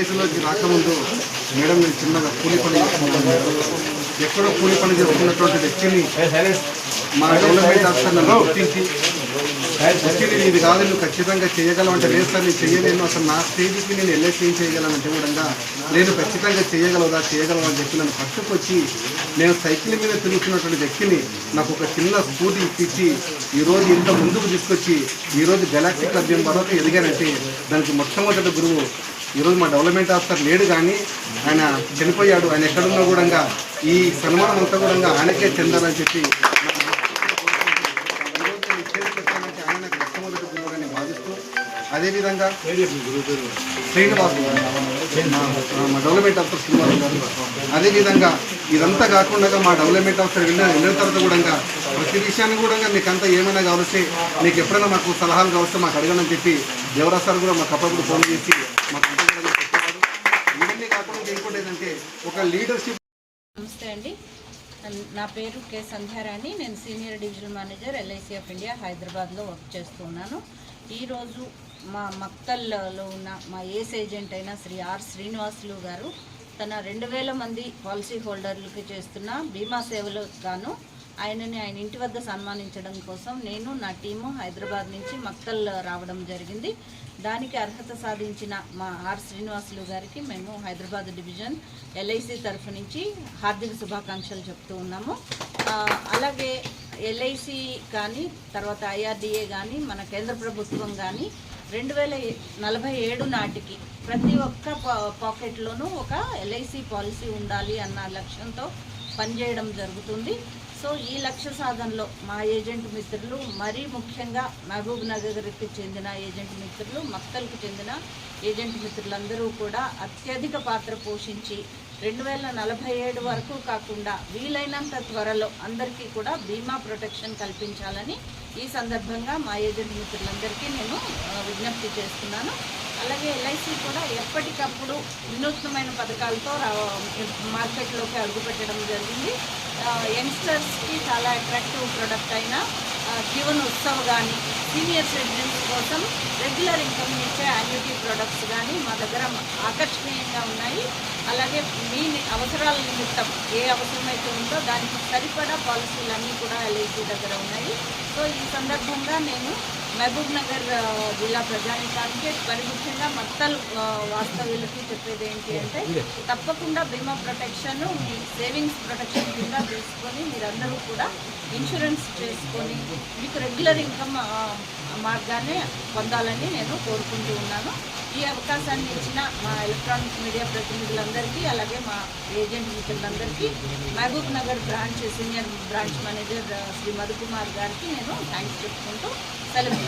రాకముందు చేయడం నేను ఎక్కడో కూలి పని చేసుకున్నటువంటి వ్యక్తిని మా గవర్నమెంట్ ఆఫీసర్ గుర్తించి వచ్చి ఇది కాదు నువ్వు ఖచ్చితంగా చేయగలవు అంటే లేదు సార్ నేను చేయలేను. అసలు నా స్టేజ్కి నేను ఎల్ఐసి ఏం చేయగలను అంటే కూడా నేను ఖచ్చితంగా చేయగలదా చేయగలవు అని చెప్పి నన్ను పట్టుకొచ్చి నేను సైకిల్ మీద తిరుగుతున్నటువంటి వ్యక్తిని నాకు ఒక చిన్న స్కూటీ ఇప్పించి ఈరోజు ఇంత ముందుకు తీసుకొచ్చి ఈరోజు గెలాక్టిక్ క్లబ్ వరకు ఎదిగానంటే దానికి మొట్టమొదటి గురువు ఈరోజు మా డెవలప్మెంట్ ఆఫీసర్ లేడు కానీ ఆయన చనిపోయాడు. ఆయన ఎక్కడున్నా కూడా ఈ సన్మానం అంతా కూడా ఆయనకే చెందాలని చెప్పి ఆయన అదేవిధంగా శ్రీనివాసు మా డెవలప్మెంట్ ఆఫీసర్ శ్రీనివాసు గారు అదేవిధంగా ఇదంతా కాకుండా మా డెవలప్మెంట్ ఆఫీసర్ వెళ్ళిన వెళ్ళిన తర్వాత కూడా ప్రతి విషయాన్ని కూడా మీకు అంతా ఏమైనా కావలిస్తే మీకు ఎప్పుడైనా మాకు సలహాలు కావస్తే మాకు అడగనని చెప్పి దేవరాజ్ సార్ కూడా మాకు అప్పుడప్పుడు ఫోన్ చేసి మాకు అంతా కూడా చెప్పేవాడు ఇవన్నీ కాకుండా ఇంకోటి ఏంటంటే ఒక లీడర్షిప్ నమస్తే అండి. నా పేరు కె సంధ్యారాణి. నేను senior divisional manager LIC of India హైదరాబాద్లో వర్క్ చేస్తున్నాను ఈరోజు మా మక్తల్లో ఉన్న మా ఏస్ ఏజెంట్ అయిన శ్రీ ఆర్ శ్రీనివాసులు గారు తన రెండు వేల మంది పాలసీ హోల్డర్లకి చేస్తున్న బీమా సేవలు గాను ఆయనని ఆయన ఇంటి వద్ద సన్మానించడం కోసం నేను నా టీము హైదరాబాద్ నుంచి మక్తల్ రావడం జరిగింది. దానికి అర్హత సాధించిన మా ఆర్ శ్రీనివాసులు గారికి మేము హైదరాబాద్ డివిజన్ ఎల్ఐసి తరఫు నుంచి హార్దిక శుభాకాంక్షలు చెప్తూ ఉన్నాము. అలాగే ఎల్ఐసి కానీ తర్వాత ఐఆర్డిఏ కానీ మన కేంద్ర ప్రభుత్వం కానీ రెండు వేల నలభై ఏడు నాటికి ప్రతి ఒక్క పా- పాకెట్లోనూ ఒక ఎల్ఐసి పాలసీ ఉండాలి అన్న లక్ష్యంతో పనిచేయడం జరుగుతుంది. సో ఈ లక్ష్య సాధనలో మా ఏజెంట్ మిత్రులు మరీ ముఖ్యంగా మహబూబ్ నగర్కి చెందిన ఏజెంట్ మిత్రులు మక్తల్కి చెందిన ఏజెంట్ మిత్రులందరూ కూడా అత్యధిక పాత్ర పోషించి రెండు వేల నలభై ఏడు వరకు కాకుండా వీలైనంత త్వరలో అందరికీ కూడా బీమా ప్రొటెక్షన్ కల్పించాలని ఈ సందర్భంగా మా ఏజెంట్ మిత్రులందరికీ నేను విజ్ఞప్తి చేస్తున్నాను. అలాగే ఎల్ఐసి కూడా ఎప్పటికప్పుడు వినూత్నమైన పథకాలతో రా- మార్కెట్లోకి అడుగుపెట్టడం జరిగింది. యంగ్స్టర్స్కి చాలా అట్రాక్టివ్ ప్రోడక్ట్ అయిన జీవన జీవన్ ఉత్సవ్ కానీ సీనియర్ సిటిజన్స్ కోసం రెగ్యులర్ ఇన్కమ్ ఇచ్చే యాన్యుటీ ప్రొడక్ట్స్ కానీ మా దగ్గర ఆకర్షణీయంగా ఉన్నాయి. అలాగే మీ అవసరాల నిమిత్తం ఏ అవసరమైతే ఉందో దానికి సరిపడా పాలసీలన్నీ కూడా ఎల్ఐసి దగ్గర ఉన్నాయి. సో ఈ సందర్భంగా నేను మహబూబ్ నగర్ జిల్లా ప్రజానికానికి మరి ముఖ్యంగా మత్తల్ వాస్తవ్యులకి చెప్పేది ఏంటి అంటే తప్పకుండా బీమా ప్రొటెక్షన్ మీ సేవింగ్స్ ప్రొటెక్షన్ కింద తీసుకొని మీరందరూ కూడా ఇన్సూరెన్స్ చేసుకొని మీకు రెగ్యులర్ ఇన్కమ్ మార్గాన్ని పొందాలని నేను కోరుకుంటూ ఉన్నాను. చేస్తున్నాను. ఈ అవకాశాన్ని ఇచ్చిన మా ఎలక్ట్రానిక్ మీడియా ప్రతినిధులందరికీ అలాగే మా ఏజెంట్ మిత్రులందరికీ Mahabubnagar branch senior branch manager Shri Madhukumar గారికి నేను థ్యాంక్స్ చెప్పుకుంటూ సెలవు